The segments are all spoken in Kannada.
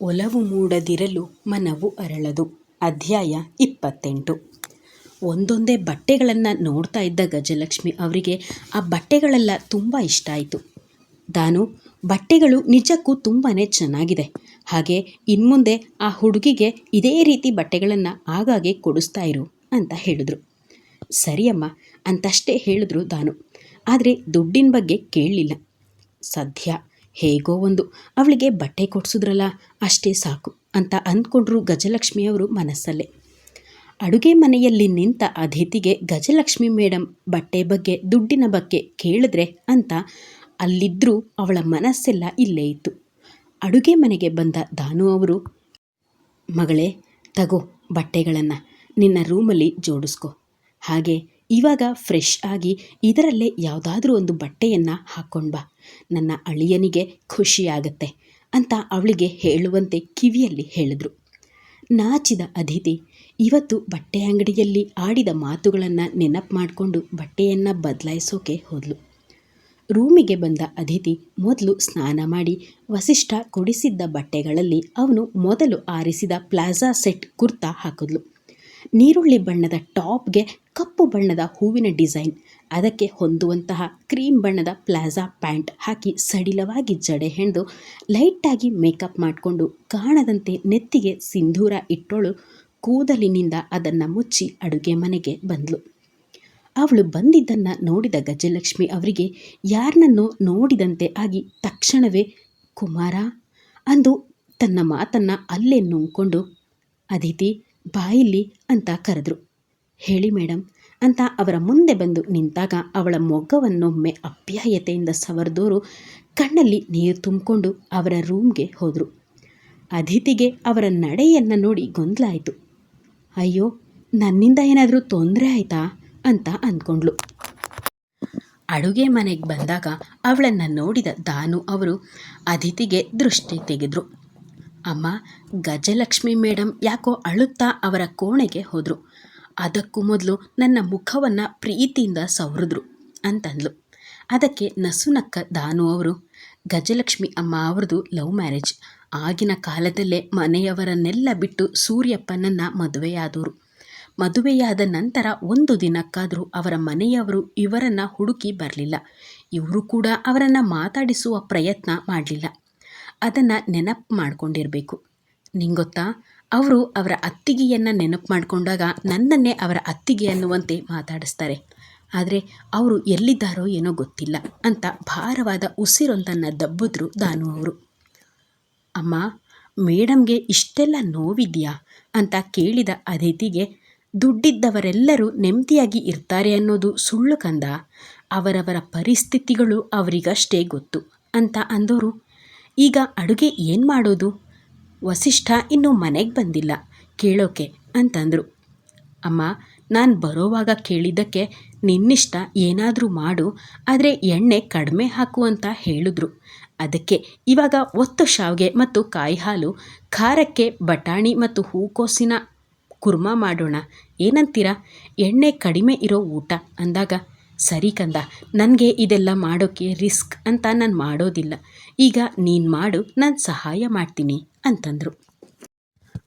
ಒಲವು ಮೂಡದಿರಲು ಮನವು ಅರಳದು. ಅಧ್ಯಾಯ ಇಪ್ಪತ್ತೆಂಟು. ಒಂದೊಂದೇ ಬಟ್ಟೆಗಳನ್ನು ನೋಡ್ತಾ ಇದ್ದ ಗಜಲಕ್ಷ್ಮಿ ಅವರಿಗೆ ಆ ಬಟ್ಟೆಗಳೆಲ್ಲ ತುಂಬ ಇಷ್ಟ ಆಯಿತು. ದಾನು, ಬಟ್ಟೆಗಳು ನಿಜಕ್ಕೂ ತುಂಬಾ ಚೆನ್ನಾಗಿದೆ. ಹಾಗೆ ಇನ್ಮುಂದೆ ಆ ಹುಡುಗಿಗೆ ಇದೇ ರೀತಿ ಬಟ್ಟೆಗಳನ್ನು ಆಗಾಗ್ಗೆ ಕೊಡಿಸ್ತಾ ಇರು ಅಂತ ಹೇಳಿದ್ರು. ಸರಿಯಮ್ಮ ಅಂತಷ್ಟೇ ಹೇಳಿದ್ರು ದಾನು. ಆದರೆ ದುಡ್ಡಿನ ಬಗ್ಗೆ ಕೇಳಲಿಲ್ಲ. ಸದ್ಯ ಹೇಗೋ ಒಂದು, ಅವಳಿಗೆ ಬಟ್ಟೆ ಕೊಡಿಸಿದ್ರಲ್ಲ, ಅಷ್ಟೇ ಸಾಕು ಅಂತ ಅಂದ್ಕೊಂಡ್ರು ಗಜಲಕ್ಷ್ಮಿಯವರು ಮನಸ್ಸಲ್ಲೇ. ಅಡುಗೆ ಮನೆಯಲ್ಲಿ ನಿಂತ ಅತಿಥಿಗೆ, ಗಜಲಕ್ಷ್ಮಿ ಮೇಡಮ್ ಬಟ್ಟೆ ಬಗ್ಗೆ, ದುಡ್ಡಿನ ಬಗ್ಗೆ ಕೇಳಿದ್ರೆ ಅಂತ ಅಲ್ಲಿದ್ದರೂ ಅವಳ ಮನಸ್ಸೆಲ್ಲ ಇಲ್ಲೇ ಇತ್ತು. ಅಡುಗೆ ಮನೆಗೆ ಬಂದ ದಾನು ಅವರು, ಮಗಳೇ, ತಗೋ ಬಟ್ಟೆಗಳನ್ನು, ನಿನ್ನ ರೂಮಲ್ಲಿ ಜೋಡಿಸ್ಕೊ. ಹಾಗೆ ಇವಾಗ ಫ್ರೆಶ್ ಆಗಿ ಇದರಲ್ಲೇ ಯಾವುದಾದ್ರೂ ಒಂದು ಬಟ್ಟೆಯನ್ನು ಹಾಕ್ಕೊಂಡು ಬಾ. ನನ್ನ ಅಳಿಯನಿಗೆ ಖುಷಿಯಾಗತ್ತೆ ಅಂತ ಅವಳಿಗೆ ಹೇಳುವಂತೆ ಕಿವಿಯಲ್ಲಿ ಹೇಳಿದ್ರು. ನಾಚಿದ ಅದಿತಿ ಇವತ್ತು ಬಟ್ಟೆ ಅಂಗಡಿಯಲ್ಲಿ ಆಡಿದ ಮಾತುಗಳನ್ನು ನೆನಪು ಮಾಡಿಕೊಂಡು ಬಟ್ಟೆಯನ್ನು ಬದಲಾಯಿಸೋಕೆ ಹೋದ್ಲು. ರೂಮಿಗೆ ಬಂದ ಅದಿತಿ ಮೊದಲು ಸ್ನಾನ ಮಾಡಿ ವಸಿಷ್ಠ ಕೊಡಿಸಿದ್ದ ಬಟ್ಟೆಗಳಲ್ಲಿ ಅವನು ಮೊದಲು ಆರಿಸಿದ ಪ್ಲಾಜಾ ಸೆಟ್ ಕುರ್ತಾ ಹಾಕಿದ್ಲು. ನೀರುಳ್ಳಿ ಬಣ್ಣದ ಟಾಪ್ಗೆ ಕಪ್ಪು ಬಣ್ಣದ ಹೂವಿನ ಡಿಸೈನ್. ಅದಕ್ಕೆ ಹೊಂದುವಂತಹ ಕ್ರೀಮ್ ಬಣ್ಣದ ಪ್ಲಾಜಾ ಪ್ಯಾಂಟ್ ಹಾಕಿ ಸಡಿಲವಾಗಿ ಜಡೆ ಹೆಣೆದು ಲೈಟಾಗಿ ಮೇಕಪ್ ಮಾಡಿಕೊಂಡು ಕಾಣದಂತೆ ನೆತ್ತಿಗೆ ಸಿಂಧೂರ ಇಟ್ಟೋಳು ಕೂದಲಿನಿಂದ ಅದನ್ನು ಮುಚ್ಚಿ ಅಡುಗೆ ಮನೆಗೆ ಬಂದಳು ಅವಳು ಬಂದಿದ್ದನ್ನು ನೋಡಿದ ಗಜಲಕ್ಷ್ಮಿ ಅವರಿಗೆ ಯಾರನ್ನೋ ನೋಡಿದಂತೆ ಆಗಿ ತಕ್ಷಣವೇ ಕುಮಾರ? ಅಂದು ತನ್ನ ಮಾತನ್ನು ಅಲ್ಲೇ ನುಂಗ್ಕೊಂಡು, ಅದಿತಿ ಬಾಯಿಲ್ಲಿ ಅಂತ ಕರೆದ್ರು. ಹೇಳಿ ಮೇಡಮ್ ಅಂತ ಅವರ ಮುಂದೆ ಬಂದು ನಿಂತಾಗ ಅವಳ ಮೊಗ್ಗವನ್ನೊಮ್ಮೆ ಅಪ್ಯಾಯತೆಯಿಂದ ಸವರ್ದೋರು ಕಣ್ಣಲ್ಲಿ ನೀರು ತುಂಬಿಕೊಂಡು ಅವರ ರೂಮ್ಗೆ ಹೋದರು. ಅತಿಥಿಗೆ ಅವರ ನಡೆಯನ್ನು ನೋಡಿ ಗೊಂದಲ ಆಯಿತು ಅಯ್ಯೋ, ನನ್ನಿಂದ ಏನಾದರೂ ತೊಂದರೆ ಆಯಿತಾ ಅಂತ ಅಂದ್ಕೊಂಡ್ಳು. ಅಡುಗೆ ಮನೆಗೆ ಬಂದಾಗ ಅವಳನ್ನು ನೋಡಿದ ದಾನು ಅವರು ಅತಿಥಿಗೆ ದೃಷ್ಟಿ ತೆಗೆದ್ರು. ಅಮ್ಮ, ಗಜಲಕ್ಷ್ಮಿ ಮೇಡಮ್ ಯಾಕೋ ಅಳುತ್ತಾ ಅವರ ಕೋಣೆಗೆ ಹೋದರು. ಅದಕ್ಕೂ ಮೊದಲು ನನ್ನ ಮುಖವನ್ನು ಪ್ರೀತಿಯಿಂದ ಸವರಿದ್ರು ಅಂತಂದ್ಲು. ಅದಕ್ಕೆ ನಸುನಕ್ಕ ದಾನು ಅವರು, ಗಜಲಕ್ಷ್ಮಿ ಅಮ್ಮ ಅವ್ರದ್ದು ಲವ್ ಮ್ಯಾರೇಜ್. ಆಗಿನ ಕಾಲದಲ್ಲೇ ಮನೆಯವರನ್ನೆಲ್ಲ ಬಿಟ್ಟು ಸೂರ್ಯಪ್ಪನನ್ನು ಮದುವೆಯಾದವರು ಮದುವೆಯಾದ ನಂತರ ಒಂದು ದಿನಕ್ಕಾದರೂ ಅವರ ಮನೆಯವರು ಇವರನ್ನು ಹುಡುಕಿ ಬರಲಿಲ್ಲ. ಇವರು ಕೂಡ ಅವರನ್ನು ಮಾತಾಡಿಸುವ ಪ್ರಯತ್ನ ಮಾಡಲಿಲ್ಲ. ಅದನ್ನು ನೆನಪು ಮಾಡ್ಕೊಂಡಿರಬೇಕು. ನಿಂಗೊತ್ತಾ? ಅವರು ಅವರ ಅತ್ತಿಗೆಯನ್ನು ನೆನಪು ಮಾಡಿಕೊಂಡಾಗ ನನ್ನನ್ನೇ ಅವರ ಅತ್ತಿಗೆ ಅನ್ನುವಂತೆ ಮಾತಾಡಿಸ್ತಾರೆ. ಆದರೆ ಅವರು ಎಲ್ಲಿದ್ದಾರೋ ಏನೋ ಗೊತ್ತಿಲ್ಲ ಅಂತ ಭಾರವಾದ ಉಸಿರೊಂದನ್ನು ದಬ್ಬಿದ್ರು ದಾನು ಅವರು. ಅಮ್ಮ, ಮೇಡಮ್ಗೆ ಇಷ್ಟೆಲ್ಲ ನೋವಿದೆಯಾ? ಅಂತ ಕೇಳಿದ ಅದಿತಿಗೆ ದುಡ್ಡಿದ್ದವರೆಲ್ಲರೂ ನೆಮ್ಮದಿಯಾಗಿ ಇರ್ತಾರೆ ಅನ್ನೋದು ಸುಳ್ಳು ಕಂದ? ಅವರವರ ಪರಿಸ್ಥಿತಿಗಳು ಅವರಿಗಷ್ಟೇ ಗೊತ್ತು? ಅಂತ ಅಂದವರು ಈಗ ಅಡುಗೆ ಏನು ಮಾಡೋದು? ವಸಿಷ್ಠ ಇನ್ನೂ ಮನೆಗೆ ಬಂದಿಲ್ಲ. ಕೇಳೋಕೆ ಅಂತಂದರು. ಅಮ್ಮ, ನಾನು ಬರೋವಾಗ ಕೇಳಿದ್ದಕ್ಕೆ ನಿನ್ನಿಷ್ಟ ಏನಾದರೂ ಮಾಡು, ಆದರೆ ಎಣ್ಣೆ ಕಡಿಮೆ ಹಾಕು ಅಂತ ಹೇಳಿದ್ರು. ಅದಕ್ಕೆ ಇವಾಗ ಒತ್ತು ಶಾವಿಗೆ ಮತ್ತು ಕಾಯಿ ಹಾಲು ಖಾರಕ್ಕೆ ಬಟಾಣಿ ಮತ್ತು ಹೂಕೋಸಿನ ಕುರ್ಮಾ ಮಾಡೋಣ. ಏನಂತೀರಾ? ಎಣ್ಣೆ ಕಡಿಮೆ ಇರೋ ಊಟ ಅಂದಾಗ ಸರಿ ಕಂದ, ನನಗೆ ಇದೆಲ್ಲ ಮಾಡೋಕ್ಕೆ ರಿಸ್ಕ್ ಅಂತ ನಾನು ಮಾಡೋದಿಲ್ಲ. ಈಗ ನೀನು ಮಾಡು, ನಾನು ಸಹಾಯ ಮಾಡ್ತೀನಿ ಅಂತಂದರು.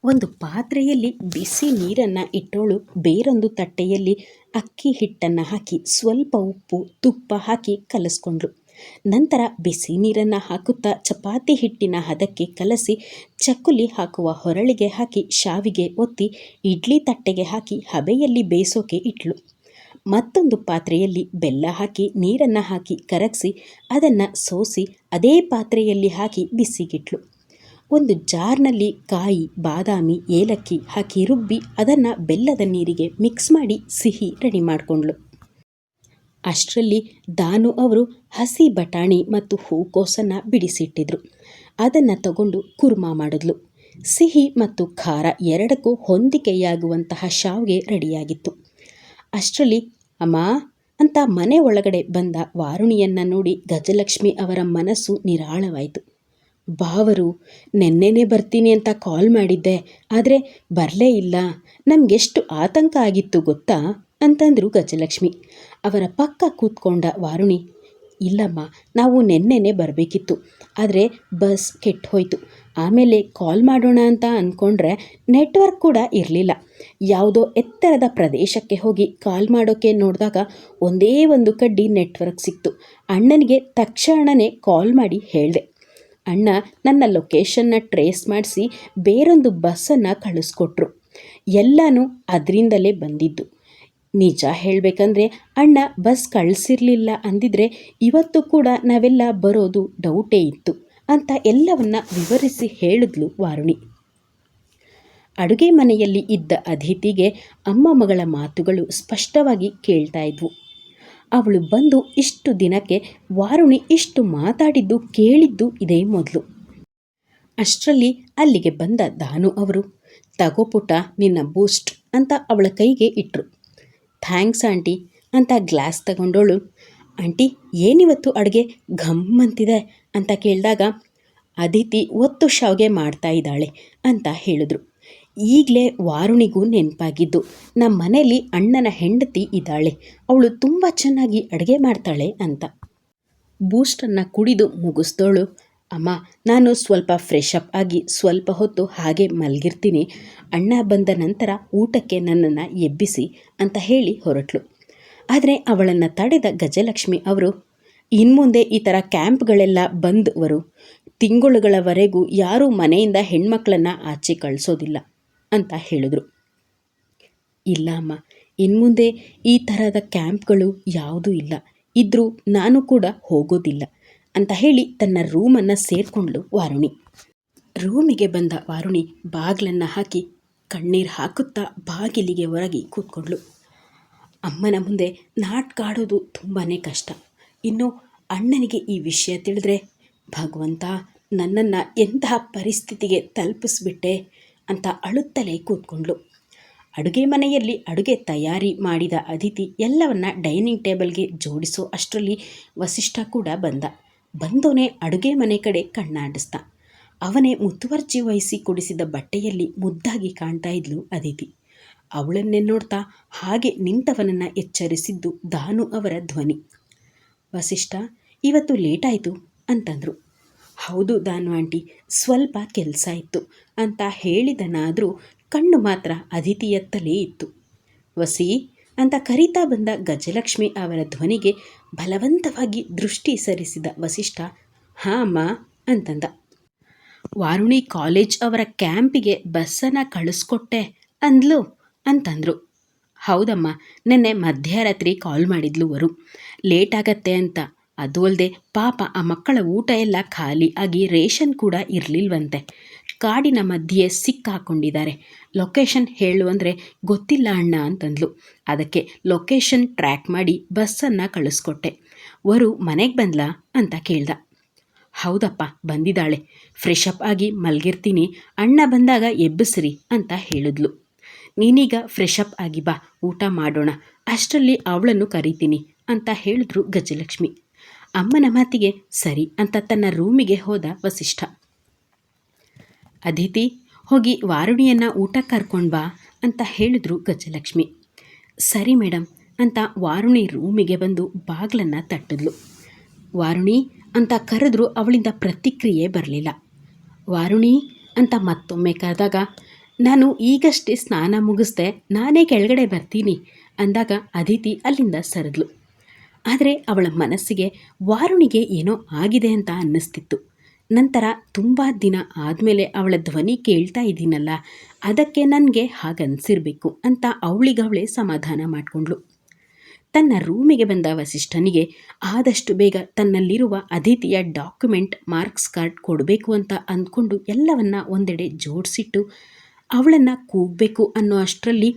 ಒಂದು ಪಾತ್ರೆಯಲ್ಲಿ ಬಿಸಿ ನೀರನ್ನು ಇಟ್ಟೋಳು, ಬೇರೊಂದು ತಟ್ಟೆಯಲ್ಲಿ ಅಕ್ಕಿ ಹಿಟ್ಟನ್ನು ಹಾಕಿ, ಸ್ವಲ್ಪ ಉಪ್ಪು, ತುಪ್ಪ ಹಾಕಿ ಕಲಸ್ಕೊಂಡ್ರು. ನಂತರ ಬಿಸಿ ನೀರನ್ನು ಹಾಕುತ್ತಾ ಚಪಾತಿ ಹಿಟ್ಟಿನ ಹದಕ್ಕೆ ಕಲಸಿ, ಚಕ್ಕುಲಿ ಹಾಕುವ ಹೊರಳಿಗೆ ಹಾಕಿ, ಶಾವಿಗೆ ಒತ್ತಿ, ಇಡ್ಲಿ ತಟ್ಟೆಗೆ ಹಾಕಿ, ಹಬೆಯಲ್ಲಿ ಬೇಯಿಸೋಕೆ ಇಟ್ಲು. ಮತ್ತೊಂದು ಪಾತ್ರೆಯಲ್ಲಿ ಬೆಲ್ಲ ಹಾಕಿ, ನೀರನ್ನು ಹಾಕಿ ಕರಗಿಸಿ, ಅದನ್ನು ಸೋಸಿ ಅದೇ ಪಾತ್ರೆಯಲ್ಲಿ ಹಾಕಿ ಬಿಸಿಗಿಟ್ಲು. ಒಂದು ಜಾರ್ನಲ್ಲಿ ಕಾಯಿ, ಬಾದಾಮಿ, ಏಲಕ್ಕಿ ಹಾಕಿ ರುಬ್ಬಿ ಅದನ್ನು ಬೆಲ್ಲದ ನೀರಿಗೆ ಮಿಕ್ಸ್ ಮಾಡಿ ಸಿಹಿ ರೆಡಿ ಮಾಡಿಕೊಂಡ್ಳು. ಅಷ್ಟರಲ್ಲಿ ದಾನು ಅವರು ಹಸಿ ಬಟಾಣಿ ಮತ್ತು ಹೂಕೋಸನ್ನು ಬಿಡಿಸಿಟ್ಟಿದ್ರು. ಅದನ್ನು ತಗೊಂಡು ಕುರ್ಮಾ ಮಾಡಿದ್ಲು. ಸಿಹಿ ಮತ್ತು ಖಾರ ಎರಡಕ್ಕೂ ಹೊಂದಿಕೆಯಾಗುವಂತಹ ಶಾವ್ಗೆ ರೆಡಿಯಾಗಿತ್ತು. ಅಷ್ಟರಲ್ಲಿ, ಅಮ್ಮ, ಅಂತ ಮನೆ ಒಳಗಡೆ ಬಂದ ವಾರುಣಿಯನ್ನು ನೋಡಿ ಗಜಲಕ್ಷ್ಮಿ ಅವರ ಮನಸ್ಸು ನಿರಾಳವಾಯಿತು. ಬಾವರು, ನೆನ್ನೆನೇ ಬರ್ತೀನಿ ಅಂತ ಕಾಲ್ ಮಾಡಿದ್ದೆ. ಆದರೆ ಬರಲೇ ಇಲ್ಲ. ನಮಗೆಷ್ಟು ಆತಂಕ ಆಗಿತ್ತು ಗೊತ್ತಾ? ಅಂತಂದರು ಗಜಲಕ್ಷ್ಮಿ. ಅವರ ಪಕ್ಕ ಕೂತ್ಕೊಂಡ ವಾರುಣಿ ಇಲ್ಲಮ್ಮ, ನಾವು ನೆನ್ನೆನೇ ಬರಬೇಕಿತ್ತು. ಆದರೆ ಬಸ್ ಕೆಟ್ಟು ಹೋಯಿತು ಆಮೇಲೆ ಕಾಲ್ ಮಾಡೋಣ ಅಂತ ಅಂದ್ಕೊಂಡ್ರೆ ನೆಟ್ವರ್ಕ್ ಕೂಡ ಇರಲಿಲ್ಲ. ಯಾವುದೋ ಎತ್ತರದ ಪ್ರದೇಶಕ್ಕೆ ಹೋಗಿ ಕಾಲ್ ಮಾಡೋಕ್ಕೆ ನೋಡಿದಾಗ ಒಂದೇ ಒಂದು ಕಡ್ಡಿ ನೆಟ್ವರ್ಕ್ ಸಿಕ್ತು. ಅಣ್ಣನಿಗೆ ತಕ್ಷಣವೇ ಕಾಲ್ ಮಾಡಿ ಹೇಳಿದೆ, ಅಣ್ಣ, ನನ್ನ ಲೊಕೇಶನ್ನ ಟ್ರೇಸ್ ಮಾಡಿಸಿ ಬೇರೊಂದು ಬಸ್ಸನ್ನು ಕಳಿಸ್ಕೊಟ್ರು. ಎಲ್ಲನೂ ಅದರಿಂದಲೇ ಬಂದಿದ್ದು. ನಿಜ ಹೇಳಬೇಕಂದ್ರೆ ಅಣ್ಣ ಬಸ್ ಕಳಿಸಿರ್ಲಿಲ್ಲ ಅಂದಿದ್ರೆ ಇವತ್ತು ಕೂಡ ನಾವೆಲ್ಲ ಬರೋದು ಡೌಟೇ ಇತ್ತು ಅಂತ ಎಲ್ಲವನ್ನ ವಿವರಿಸಿ ಹೇಳಿದ್ಲು ವಾರುಣಿ. ಅಡುಗೆ ಮನೆಯಲ್ಲಿ ಇದ್ದ ಅತಿಥಿಗೆ ಅಮ್ಮ ಮಗಳ ಮಾತುಗಳು ಸ್ಪಷ್ಟವಾಗಿ ಕೇಳ್ತಾ ಇದ್ವು. ಅವಳು ಬಂದು ಇಷ್ಟು ದಿನಕ್ಕೆ ವಾರುಣಿ ಇಷ್ಟು ಮಾತಾಡಿದ್ದು ಕೇಳಿದ್ದು ಇದೇ ಮೊದಲು. ಅಷ್ಟರಲ್ಲಿ ಅಲ್ಲಿಗೆ ಬಂದ ದಾನು ಅವರು ತಗೋಪುಟ ನಿನ್ನ ಬೂಸ್ಟ್ ಅಂತ ಅವಳ ಕೈಗೆ ಇಟ್ಟರು ಥ್ಯಾಂಕ್ಸ್, ಆಂಟಿ ಅಂತ ಗ್ಲಾಸ್ ತಗೊಂಡೋಳು. ಆಂಟಿ, ಏನಿವತ್ತು ಅಡುಗೆ ಘಮ್ ಅಂತಿದೆ? ಅಂತ ಕೇಳಿದಾಗ, ಅದಿತಿ ಒತ್ತು ಶಾವ್ಗೆ ಮಾಡ್ತಾ ಇದ್ದಾಳೆ ಅಂತ ಹೇಳಿದ್ರು. ಈಗಲೇ ವಾರುಣಿಗೂ ನೆನಪಾಗಿದ್ದು ನಮ್ಮ ಮನೇಲಿ ಅಣ್ಣನ ಹೆಂಡತಿ ಇದ್ದಾಳೆ. ಅವಳು ತುಂಬ ಚೆನ್ನಾಗಿ ಅಡುಗೆ ಮಾಡ್ತಾಳೆ ಅಂತ. ಬೂಸ್ಟನ್ನು ಕುಡಿದು ಮುಗಿಸ್ದೋಳು. ಅಮ್ಮ, ನಾನು ಸ್ವಲ್ಪ ಫ್ರೆಶ್ ಅಪ್ ಆಗಿ ಸ್ವಲ್ಪ ಹೊತ್ತು ಹಾಗೆ ಮಲಗಿರ್ತೀನಿ. ಅಣ್ಣ ಬಂದ ನಂತರ ಊಟಕ್ಕೆ ನನ್ನನ್ನು ಎಬ್ಬಿಸಿ ಅಂತ ಹೇಳಿ ಹೊರಟ್ಲು. ಆದರೆ ಅವಳನ್ನು ತಡೆದ ಗಜಲಕ್ಷ್ಮಿ ಅವರು ಇನ್ಮುಂದೆ ಈ ಥರ ಕ್ಯಾಂಪ್ಗಳೆಲ್ಲ ಬಂದವರು, ತಿಂಗಳುಗಳವರೆಗೂ ಯಾರೂ ಮನೆಯಿಂದ ಹೆಣ್ಮಕ್ಳನ್ನು ಆಚೆ ಕಳಿಸೋದಿಲ್ಲ ಅಂತ ಹೇಳಿದರು. ಇಲ್ಲ ಅಮ್ಮ ಇನ್ಮುಂದೆ ಈ ಥರದ ಕ್ಯಾಂಪ್ಗಳು ಯಾವುದೂ ಇಲ್ಲ. ಇದ್ದರೂ ನಾನು ಕೂಡ ಹೋಗೋದಿಲ್ಲ. ಅಂತ ಹೇಳಿ ತನ್ನ ರೂಮನ್ನು ಸೇರಿಕೊಂಡ್ಳು ವಾರುಣಿ. ರೂಮಿಗೆ ಬಂದ ವಾರುಣಿ ಬಾಗಿಲನ್ನು ಹಾಕಿ ಕಣ್ಣೀರು ಹಾಕುತ್ತಾ ಬಾಗಿಲಿಗೆ ಹೊರಗಿ ಕೂತ್ಕೊಂಡ್ಳು. ಅಮ್ಮನ ಮುಂದೆ ನಾಟ್ಕಾಡೋದು ತುಂಬಾ ಕಷ್ಟ. ಇನ್ನು ಅಣ್ಣನಿಗೆ ಈ ವಿಷಯ ತಿಳಿದ್ರೆ, ಭಗವಂತ, ನನ್ನನ್ನು ಎಂತಹ ಪರಿಸ್ಥಿತಿಗೆ ತಲುಪಿಸ್ಬಿಟ್ಟೆ ಅಂತ ಅಳುತ್ತಲೇ ಕೂತ್ಕೊಂಡ್ಳು. ಅಡುಗೆ ಮನೆಯಲ್ಲಿ ಅಡುಗೆ ತಯಾರಿ ಮಾಡಿದ ಅದಿತಿ ಎಲ್ಲವನ್ನ ಡೈನಿಂಗ್ ಟೇಬಲ್ಗೆ ಜೋಡಿಸೋ ಅಷ್ಟರಲ್ಲಿ ವಸಿಷ್ಠ ಕೂಡ ಬಂದ. ಬಂದೋನೇ ಅಡುಗೆ ಮನೆ ಕಡೆ ಕಣ್ಣಾಡಿಸ್ದ. ಅವನೇ ಮುತುವರ್ಜಿ ವಹಿಸಿ ಕುಡಿಸಿದ ಬಟ್ಟೆಯಲ್ಲಿ ಮುದ್ದಾಗಿ ಕಾಣ್ತಾ ಇದ್ಲು ಅದಿತಿ. ಅವಳನ್ನೇ ನೋಡ್ತಾ ಹಾಗೆ ನಿಂತವನನ್ನು ಎಚ್ಚರಿಸಿದ್ದು ದಾನು ಅವರ ಧ್ವನಿ. ವಸಿಷ್ಠ, ಇವತ್ತು ಲೇಟಾಯಿತು ಅಂತಂದರು. ಹೌದು ದಾನು ಆಂಟಿ, ಸ್ವಲ್ಪ ಕೆಲಸ ಇತ್ತು ಅಂತ ಹೇಳಿದನಾದರೂ ಕಣ್ಣು ಮಾತ್ರ ಅದಿತಿಯತ್ತಲೇ ಇತ್ತು. ವಸಿ ಅಂತ ಕರೀತಾ ಬಂದ ಗಜಲಕ್ಷ್ಮಿ ಅವರ ಧ್ವನಿಗೆ ಬಲವಂತವಾಗಿ ದೃಷ್ಟಿ ಸರಿಸಿದ ವಸಿಷ್ಠ, ಹಾಂ, ಅಮ್ಮ, ಅಂತಂದ. ವಾರುಣಿ ಕಾಲೇಜ್ ಅವರ ಕ್ಯಾಂಪಿಗೆ ಬಸ್ಸನ್ನು ಕಳಿಸ್ಕೊಟ್ಟೆ ಅಂದ್ಲು? ಅಂತಂದರು. ಹೌದಮ್ಮ, ನಿನ್ನೆ ಮಧ್ಯರಾತ್ರಿ ಕಾಲ್ ಮಾಡಿದ್ಲು ಅವರು ಲೇಟ್ ಆಗತ್ತೆ ಅಂತ. ಅದು ಅಲ್ಲದೆ ಪಾಪ ಆ ಮಕ್ಕಳ ಊಟ ಎಲ್ಲ ಖಾಲಿ ಆಗಿ ರೇಷನ್ ಕೂಡ ಇರಲಿಲ್ವಂತೆ. ಕಾಡಿನ ಮಧ್ಯೆ ಸಿಕ್ಕಾಕೊಂಡಿದ್ದಾರೆ. ಲೊಕೇಶನ್ ಹೇಳು ಅಂದರೆ ಗೊತ್ತಿಲ್ಲ ಅಣ್ಣ ಅಂತಂದ್ಲು. ಅದಕ್ಕೆ ಲೊಕೇಶನ್ ಟ್ರ್ಯಾಕ್ ಮಾಡಿ ಬಸ್ಸನ್ನು ಕಳಿಸ್ಕೊಟ್ಟೆ. ವರು ಮನೆಗೆ ಬಂದ್ಲಾ ಅಂತ ಕೇಳ್ದ. ಹೌದಪ್ಪ, ಬಂದಿದ್ದಾಳೆ. ಫ್ರೆಶ್ ಅಪ್ ಆಗಿ ಮಲಗಿರ್ತೀನಿ. ಅಣ್ಣ ಬಂದಾಗ ಎಬ್ಬಿಸ್ರಿ ಅಂತ ಹೇಳಿದ್ಲು. ನೀನೀಗ ಫ್ರೆಶ್ ಅಪ್ ಆಗಿ ಬಾ, ಊಟ ಮಾಡೋಣ. ಅಷ್ಟರಲ್ಲಿ ಅವಳನ್ನು ಕರೀತೀನಿ ಅಂತ ಹೇಳಿದ್ರು ಗಜಲಕ್ಷ್ಮಿ. ಅಮ್ಮನ ಮಾತಿಗೆ ಸರಿ ಅಂತ ತನ್ನ ರೂಮಿಗೆ ಹೋದ ವಸಿಷ್ಠ. ಅದಿತಿ, ಹೋಗಿ ವಾರುಣಿಯನ್ನು ಊಟ ಕರ್ಕೊಂಡು ಬಾ ಅಂತ ಹೇಳಿದ್ರು ಗಜಲಕ್ಷ್ಮಿ. ಸರಿ ಮೇಡಮ್ ಅಂತ ವಾರುಣಿ ರೂಮಿಗೆ ಬಂದು ಬಾಗ್ಲನ್ನು ತಟ್ಟಿದ್ಲು. ವಾರುಣಿ ಅಂತ ಕರೆದ್ರೂ ಅವಳಿಂದ ಪ್ರತಿಕ್ರಿಯೆ ಬರಲಿಲ್ಲ. ವಾರುಣಿ ಅಂತ ಮತ್ತೊಮ್ಮೆ ಕರೆದಾಗ, ನಾನು ಈಗಷ್ಟೇ ಸ್ನಾನ ಮುಗಿಸ್ದೆ ನಾನೇ ಕೆಳಗಡೆ ಬರ್ತೀನಿ ಅಂದಾಗ ಅದಿತಿ ಅಲ್ಲಿಂದ ಸರಿದ್ಲು. ಆದರೆ ಅವಳ ಮನಸ್ಸಿಗೆ ವಾರುಣಿಗೆ ಏನೋ ಆಗಿದೆ ಅಂತ ಅನ್ನಿಸ್ತಿತ್ತು. ನಂತರ ತುಂಬ ದಿನ ಆದಮೇಲೆ ಅವಳ ಧ್ವನಿ ಕೇಳ್ತಾ ಇದ್ದೀನಲ್ಲ, ಅದಕ್ಕೆ ನನಗೆ ಹಾಗನ್ಸಿರ್ಬೇಕು ಅಂತ ಅವಳಿಗವಳೆ ಸಮಾಧಾನ ಮಾಡಿಕೊಂಡ್ಳು. ತನ್ನ ರೂಮಿಗೆ ಬಂದ ವಸಿಷ್ಠನಿಗೆ ಆದಷ್ಟು ಬೇಗ ತನ್ನಲ್ಲಿರುವ ಅದಿತಿಯ ಡಾಕ್ಯುಮೆಂಟ್, ಮಾರ್ಕ್ಸ್ ಕಾರ್ಡ್ ಕೊಡಬೇಕು ಅಂತ ಅಂದ್ಕೊಂಡು ಎಲ್ಲವನ್ನ ಒಂದೆಡೆ ಜೋಡಿಸಿಟ್ಟು ಅವಳನ್ನು ಕೂಗಬೇಕು ಅನ್ನೋ ಅಷ್ಟರಲ್ಲಿ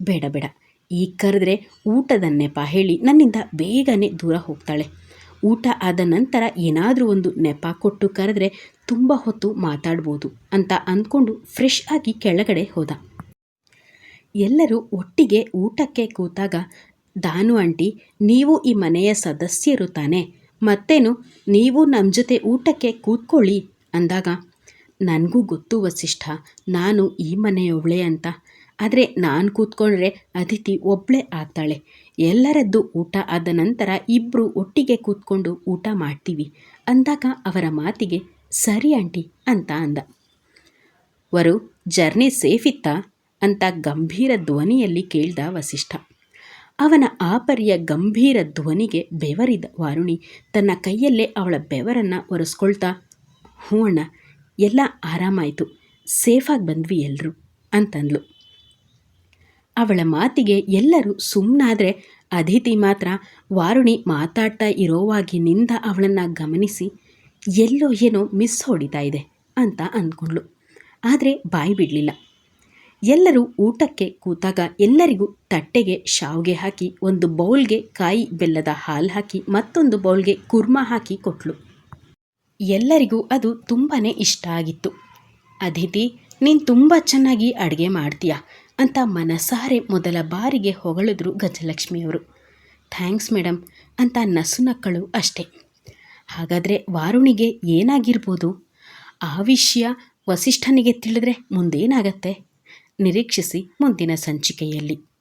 ಬೇಡ ಬೇಡ ಈಗ ಕರೆದ್ರೆ ಊಟದ ನೆಪ ಹೇಳಿ ನನ್ನಿಂದ ಬೇಗನೆ ದೂರ ಹೋಗ್ತಾಳೆ. ಊಟ ಆದ ನಂತರ ಏನಾದರೂ ಒಂದು ನೆಪ ಕೊಟ್ಟು ಕರೆದ್ರೆ ತುಂಬ ಹೊತ್ತು ಮಾತಾಡ್ಬೋದು ಅಂತ ಅಂದ್ಕೊಂಡು ಫ್ರೆಶ್ ಆಗಿ ಕೆಳಗಡೆ ಹೋದ. ಎಲ್ಲರೂ ಒಟ್ಟಿಗೆ ಊಟಕ್ಕೆ ಕೂತಾಗ, ದಾನು ಆಂಟಿ, ನೀವು ಈ ಮನೆಯ ಸದಸ್ಯರು ತಾನೆ. ಮತ್ತೇನು, ನೀವು ನಮ್ಮ ಜೊತೆ ಊಟಕ್ಕೆ ಕೂತ್ಕೊಳ್ಳಿ ಅಂದಾಗ, ನನಗೂ ಗೊತ್ತು ವಸಿಷ್ಠ, ನಾನು ಈ ಮನೆಯೊಬ್ಳೆ ಅಂತ. ಆದರೆ ನಾನು ಕೂತ್ಕೊಂಡ್ರೆ ಅತಿಥಿ ಒಬ್ಬಳೇ ಆಗ್ತಾಳೆ. ಎಲ್ಲರದ್ದು ಊಟ ಆದ ನಂತರ ಇಬ್ಬರು ಒಟ್ಟಿಗೆ ಕೂತ್ಕೊಂಡು ಊಟ ಮಾಡ್ತೀವಿ ಅಂದಾಗ ಅವರ ಮಾತಿಗೆ, ಸರಿ ಆಂಟಿ ಅಂತ ಅಂದ. ವರು, ಜರ್ನಿ ಸೇಫ್ ಅಂತ ಗಂಭೀರ ಧ್ವನಿಯಲ್ಲಿ ಕೇಳ್ದ ವಸಿಷ್ಠ. ಅವನ ಆಪರಿಯ ಗಂಭೀರ ಧ್ವನಿಗೆ ಬೆವರಿದ ವಾರುಣಿ ತನ್ನ ಕೈಯಲ್ಲೇ ಅವಳ ಬೆವರನ್ನು ಒರೆಸ್ಕೊಳ್ತಾ, ಹ್ಞೂ ಅಣ್ಣ, ಎಲ್ಲ ಆರಾಮಾಯಿತು, ಸೇಫಾಗಿ ಬಂದ್ವಿ ಎಲ್ಲರೂ ಅಂತಂದ್ಲು. ಅವಳ ಮಾತಿಗೆ ಎಲ್ಲರೂ ಸುಮ್ಮನಾದರೆ ಅದಿತಿ ಮಾತ್ರ ವಾರುಣಿ ಮಾತಾಡ್ತಾ ಇರೋವಾಗಿನಿಂದ ಅವಳನ್ನು ಗಮನಿಸಿ, ಎಲ್ಲೋ ಏನೋ ಮಿಸ್ ಹೊಡಿತಾ ಇದೆ ಅಂತ ಅಂದ್ಕೊಂಡ್ಳು. ಆದರೆ ಬಾಯಿ ಬಿಡಲಿಲ್ಲ. ಎಲ್ಲರೂ ಊಟಕ್ಕೆ ಕೂತಾಗ ಎಲ್ಲರಿಗೂ ತಟ್ಟೆಗೆ ಶಾವಿಗೆ ಹಾಕಿ, ಒಂದು ಬೌಲ್ಗೆ ಕಾಯಿ ಬೆಲ್ಲದ ಹಾಲು ಹಾಕಿ, ಮತ್ತೊಂದು ಬೌಲ್ಗೆ ಕುರ್ಮ ಹಾಕಿ ಕೊಟ್ಲು. ಎಲ್ಲರಿಗೂ ಅದು ತುಂಬಾ ಇಷ್ಟ ಆಗಿತ್ತು. ಅದಿತಿ, ನೀನು ತುಂಬ ಚೆನ್ನಾಗಿ ಅಡುಗೆ ಮಾಡ್ತೀಯಾ? ಅಂತ ಮನಸಾರೆ ಮೊದಲ ಬಾರಿಗೆ ಹೊಗಳಿದ್ರು ಗಜಲಕ್ಷ್ಮಿಯವರು. ಥ್ಯಾಂಕ್ಸ್ ಮೇಡಮ್ ಅಂತ ನಸುನಕ್ಕಳು ಅಷ್ಟೇ. ಹಾಗಾದರೆ ವಾರುಣಿಗೆ ಏನಾಗಿರ್ಬೋದು? ಆ ವಿಷಯ ವಸಿಷ್ಠನಿಗೆ ತಿಳಿದ್ರೆ ಮುಂದೇನಾಗತ್ತೆ? ನಿರೀಕ್ಷಿಸಿ ಮುಂದಿನ ಸಂಚಿಕೆಯಲ್ಲಿ.